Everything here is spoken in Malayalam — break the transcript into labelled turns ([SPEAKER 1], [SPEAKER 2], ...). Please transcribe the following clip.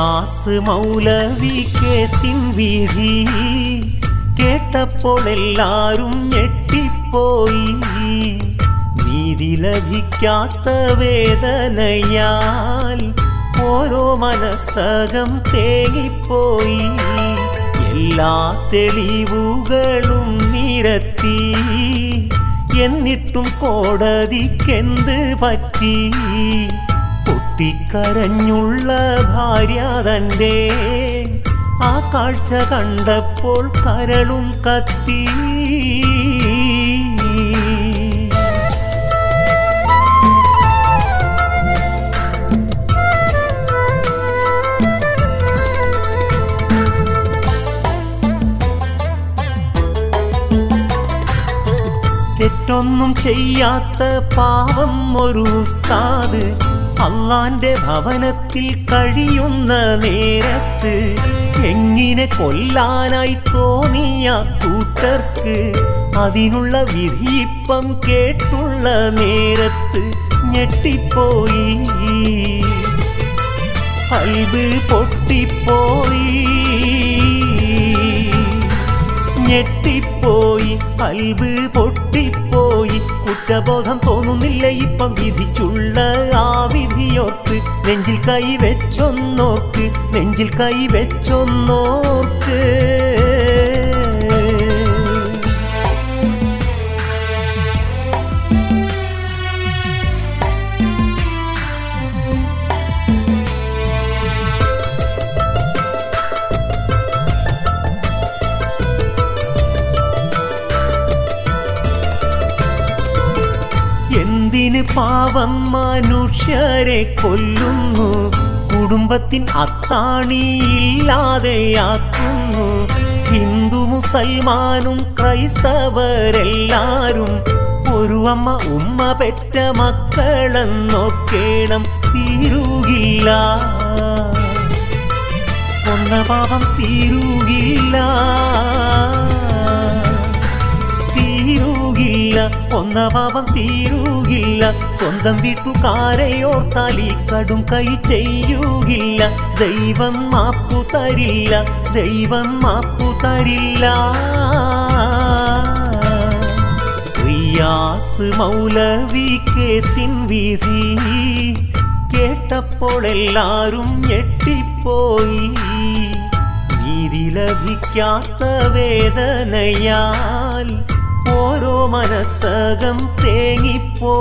[SPEAKER 1] റിയാസ് മൗലവി കേസിൻ വിധി കേട്ടപ്പോൾ എല്ലാരും ഞെട്ടിപ്പോയി. നീതി ലഭിക്കാത്ത വേദനയാൽ ഓരോ മനസ്സകം തേങ്ങിപ്പോയി. എല്ലാ തെളിവുകളും നിരത്തി എന്നിട്ടും കോടതിക്കെന്ത് പറ്റി? പൊട്ടിക്കരഞ്ഞുള്ള ഭാര്യ തന്റെ. ആ കാഴ്ച കണ്ടപ്പോൾ കരളും കത്തി. തെറ്റൊന്നും ചെയ്യാത്ത പാവം ഒരു ഉസ്താദ്. അള്ളാന്റെ ഭവനത്തിൽ കഴിയുന്ന നേരത്ത് എങ്ങിനെ കൊല്ലാനായി തോന്നിയ കൂട്ടർക്ക് അതിനുള്ള വിധിയിപ്പം കേട്ടുള്ള നേരത്ത് ഞെട്ടിപ്പോയി. അൽബ് പൊട്ടിപ്പോയി. ഞെട്ടിപ്പോയി. അൽബ് പൊട്ടിപ്പോയി കുറ്റബോധം തോന്നുന്നില്ല. ഇപ്പം വിധിച്ചുള്ള ആ വിധിയോർത്ത് നെഞ്ചിൽ കൈ വെച്ചൊന്നോർക്ക് നെഞ്ചിൽ കൈ വെച്ചൊന്നോർക്ക്. എന്തിന് പാവം മനുഷ്യരെ കൊല്ലുന്നു? കുടുംബത്തിൻ അത്താണിയില്ലാതെയാക്കുന്നു. ഹിന്ദു മുസൽമാനും ക്രൈസ്തവരെല്ലാരും ഒരു അമ്മ ഉമ്മ പെറ്റ മക്കളെന്നൊക്കേണം തീരുകില്ല. കൊന്ന പാപം തീരുകില്ല. തീരുകില്ല ഒന്ന പാപം തീരുകില്ല. സ്വന്തം വീട്ടുകാരെയോർത്താൽ ഈ കടും കൈ ചെയ്യുകില്ല. ദൈവം മാപ്പു തരില്ല ദൈവം മാപ്പു തരില്ല. റിയാസ് മൗലവി കേസിൻ വിധി കേട്ടപ്പോൾ എല്ലാരും ഞെട്ടിപ്പോയി. നീതി ലഭിക്കാത്ത വേദനയാൽ ഓരോ മനസ്സകം തേങ്ങിപ്പോ